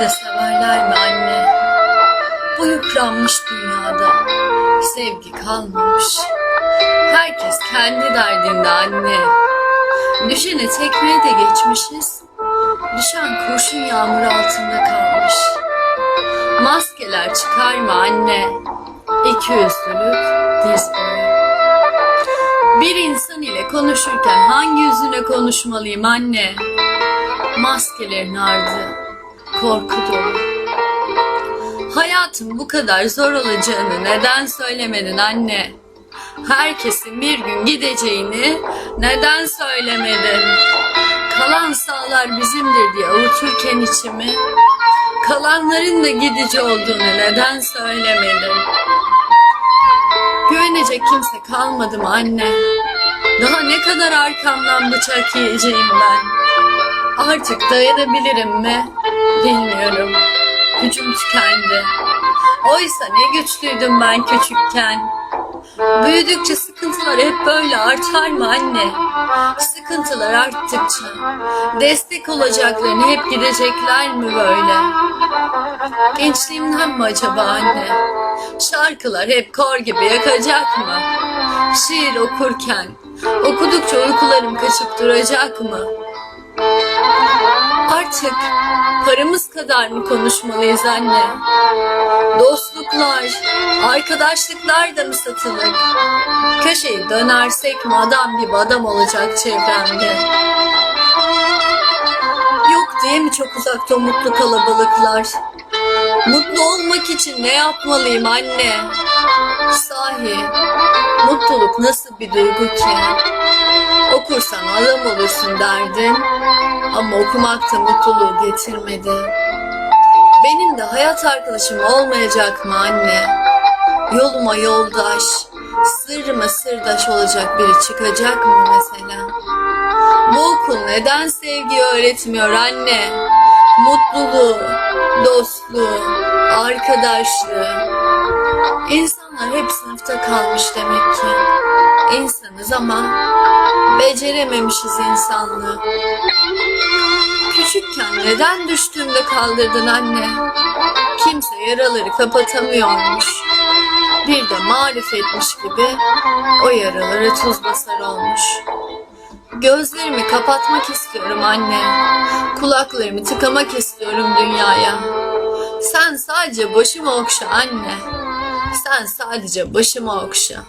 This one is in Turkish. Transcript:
De severler mi anne? Bu yıpranmış dünyada sevgi kalmamış. Herkes kendi derdinde anne. Düşene tekmeye de geçmişiz. Düşen kurşun yağmur altında kalmış. Maskeler çıkarma anne. İki yüzlülük diz boyu. Bir insan ile konuşurken hangi yüzüne konuşmalıyım anne? Maskelerin ardı korku dolu. Hayatın bu kadar zor olacağını neden söylemedin anne? Herkesin bir gün gideceğini neden söylemedin? Kalan sağlar bizimdir diye avuturken içimi, kalanların da gidici olduğunu neden söylemedin? Güvenecek kimse kalmadı mı anne? Daha ne kadar arkamdan bıçak yiyeceğim ben? Artık dayanabilirim mi? Bilmiyorum. Gücüm tükendi. Oysa ne güçlüydüm ben küçükken. Büyüdükçe sıkıntılar hep böyle artar mı anne? Sıkıntılar arttıkça destek olacaklarını hep gidecekler mi böyle? Gençliğimden mi acaba anne? Şarkılar hep kor gibi yakacak mı? Şiir okurken okudukça uykularım kaçıp duracak mı? Artık paramız kadar mı konuşmalıyız anne? Dostluklar, arkadaşlıklar da mı satılık? Köşeyi dönersek mi adam gibi adam olacak çevremde? Yok diye mi çok uzakta mutlu kalabalıklar? Mutlu olmak için ne yapmalıyım anne? Sahi, mutluluk nasıl bir duygu ki? Adam olursun derdin ama okumak da mutluluğu getirmedi. Benim de hayat arkadaşım olmayacak mı anne? Yoluma yoldaş, sırrıma sırdaş olacak biri çıkacak mı mesela? Bu okul neden sevgi öğretmiyor anne? Mutluluğu, dostluğu, arkadaşlığı. İnsanlar hep sınıfta kalmış demek ki. İnsanız ama becerememişiz insanlığı. Küçükken neden düştüğümde kaldırdın anne? Kimse yaraları kapatamıyormuş. Bir de marifetmiş gibi o yaralara tuz basar olmuş. Gözlerimi kapatmak istiyorum anne. Kulaklarımı tıkamak istiyorum dünyaya. Sen sadece başımı okşa anne. Sen sadece başımı okşa.